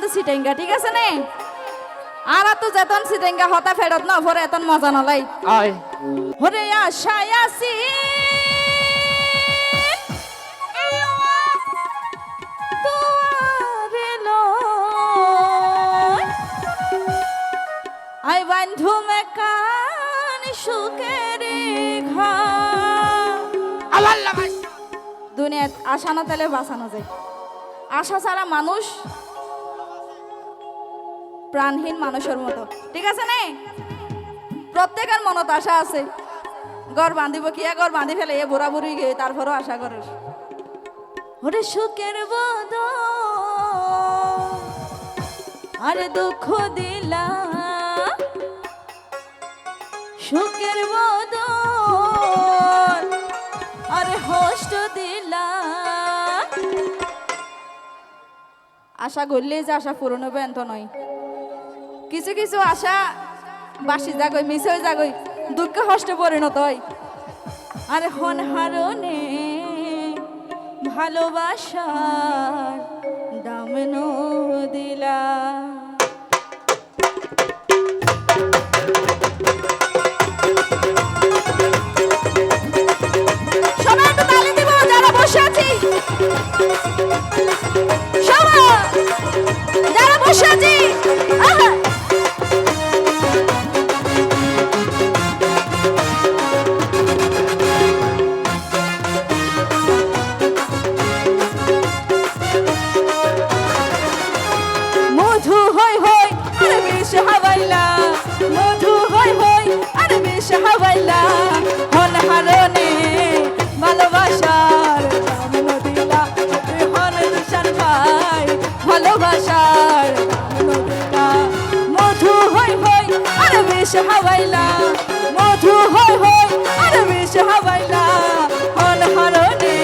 কিন্তু সিটেঙ্গা ঠিক আছে নে? আর তো যেতন সিটেঙ্গা হতা ফেরত না ভরে এতন মজা নলাই আয়। হরে আশায় আসি। আই বান্ধু সুখের আল্লাহ আল্লাহ দুনিয়াত আশা না তাহলে বাঁচানো যায়। আশা ছাড়া মানুষ প্রাণহীন মানুষের মতো। ঠিক আছে নে? প্রত্যেকের মনত আশা আছে। গড় বাঁধিব কিয়া গড় বাঁধি ফেলে? এ বুড়া বুড়ি গিয়ে তারপরও আশা করে। ওরে সুখের বদ আরে দুঃখ দিলা সুখের বদ আরে হোস্ট দিলা আশা করলে যে আশা পূরণ হবে এত নয়। কিছু কিছু আশা বাসি জাগই, মিস হয়ে জাগই, দুঃখ হষ্টে পরিণত হয়। আর হন হারনে ভালোবাসার দাম দিলা বিষ হাওয়াইলা, মধু হই হই আর বেশ হাওয়াইলা, হন হরণে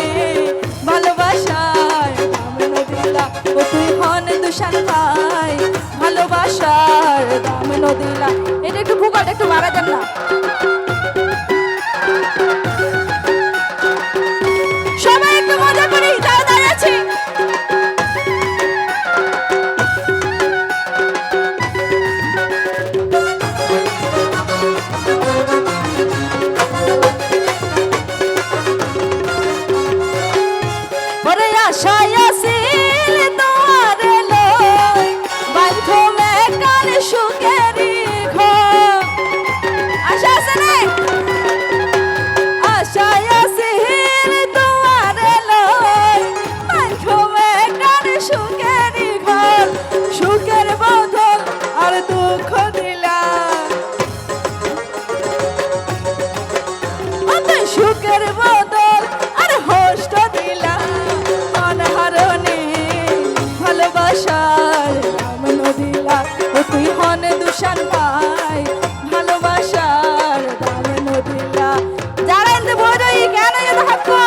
ভালোবাসায় দাম নদিলা তুই হন দুশান ভাই ভালোবাসার দাম নদিলা। এটা একটু ভূগোল, একটু মারা দেন না। তুই হন দুশান ভাই ভালোবাসার দাম নদিলা। যারা এতে বড়ই কেন এত হাক্কো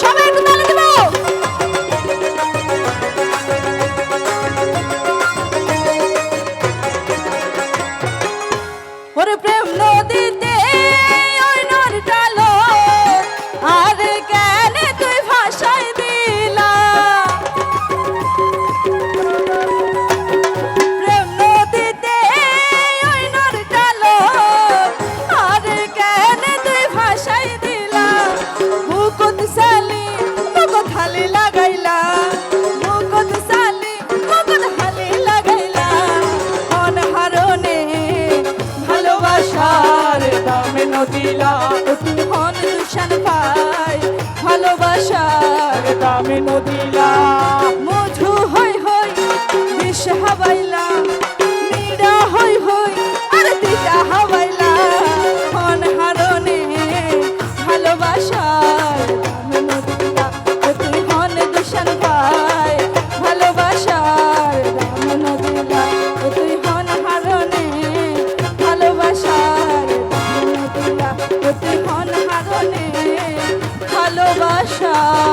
সবাই একটু Lo di সাগর নদীলা। মধু হই হই বিষ হাবাইলা। Ciao.